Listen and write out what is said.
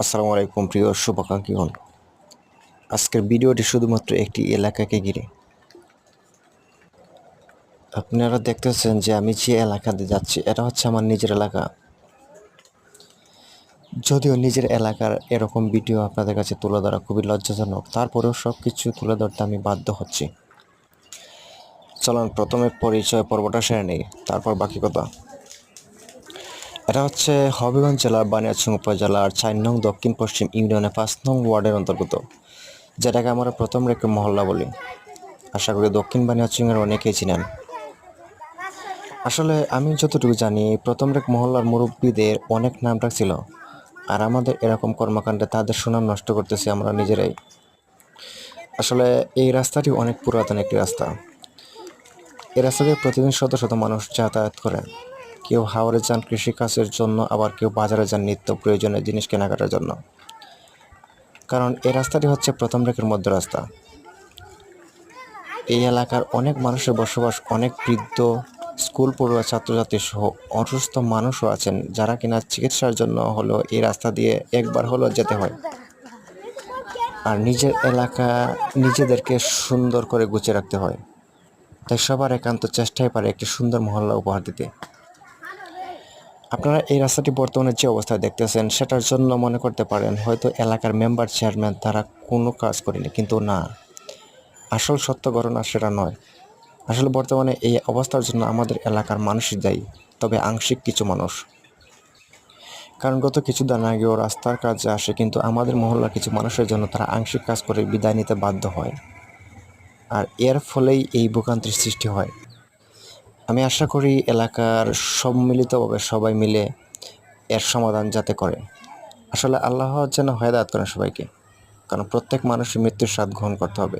আসসালামু আলাইকুম, প্রিয় শুভাকাঙ্ক্ষীগণ আজকের ভিডিওটি শুধুমাত্র একটি এলাকাকে ঘিরে। আপনারা দেখতেছেন যে আমি যে এলাকাতে যাচ্ছি, এটা হচ্ছে আমার নিজের এলাকা। যদিও নিজের এলাকার এরকম ভিডিও আপনাদের কাছে তুলে ধরা খুবই লজ্জাজনক, তারপরেও সব কিছু তুলে ধরতে আমি বাধ্য হচ্ছি। চলুন, প্রথমে পরিচয় পর্বটা সেরে নেই, তারপর বাকি কথা। এটা হচ্ছে হবিগঞ্জ জেলার বানিয়াচং উপজেলার চার নং দক্ষিণ পশ্চিম ইউনিয়নের পাঁচ নং ওয়ার্ডের অন্তর্গত, যেটাকে আমরা প্রথম রেখে মহল্লা বলি। আশা করি দক্ষিণ বানিয়াচংয়ের অনেকেই চিনেন। আসলে আমি যতটুকু জানি, প্রথম রেক মহল্লার মুরব্বীদের অনেক নামটা ছিল, আর আমাদের এরকম কর্মকাণ্ডে তাদের সুনাম নষ্ট করতেছি আমরা নিজেরাই। আসলে এই রাস্তাটি অনেক পুরাতন একটি রাস্তা। এই রাস্তা দিয়ে প্রতিদিন শত শত মানুষ যাতায়াত করেন কেউ হাওড়ে যান কৃষিকাজের জন্য, আবার কেউ বাজারে যান নিত্য প্রয়োজনীয় জিনিস কেনাকাটার জন্য। কারণ এই রাস্তাটি হচ্ছে প্রথম রেখের মধ্য রাস্তা। এই এলাকার অনেক মানুষের বসবাস, অনেক বৃদ্ধ, স্কুল পড়ুয়া, ছাত্রছাত্রী সহ অসুস্থ মানুষও আছেন, যারা কিনা চিকিৎসার জন্য হলো এই রাস্তা দিয়ে একবার হলো যেতে হয়। আর নিজের এলাকা নিজেদেরকে সুন্দর করে গুছিয়ে রাখতে হয়। তাই সবার একান্ত চেষ্টাই পারে একটি সুন্দর মহল্লা উপহার দিতে। আপনারা এই রাস্তাটি বর্তমানে যে অবস্থায় দেখতেছেন, সেটার জন্য মনে করতে পারেন হয়তো এলাকার মেম্বার চেয়ারম্যান তারা কোনো কাজ করেনি, কিন্তু না। আসল সত্য ঘটনা সেটা নয়। আসলে বর্তমানে এই অবস্থার জন্য আমাদের এলাকার মানুষই দায়ী, তবে আংশিক কিছু মানুষ। কারণ গত কিছু দান আগেও রাস্তার কাজে আসে, কিন্তু আমাদের মহল্লার কিছু মানুষের জন্য তারা আংশিক কাজ করে বিদায় নিতে বাধ্য হয়। আর এর ফলেই এই ভোগান্তির সৃষ্টি হয়। আমি আশা করি এলাকার সম্মিলিতভাবে সবাই মিলে এর সমাধান যাতে করে। আসলে আল্লাহ যেন হয়ে হেদায়ত করেন সবাইকে, কারণ প্রত্যেক মানুষের মৃত্যুর স্বাদ গ্রহণ করতে হবে।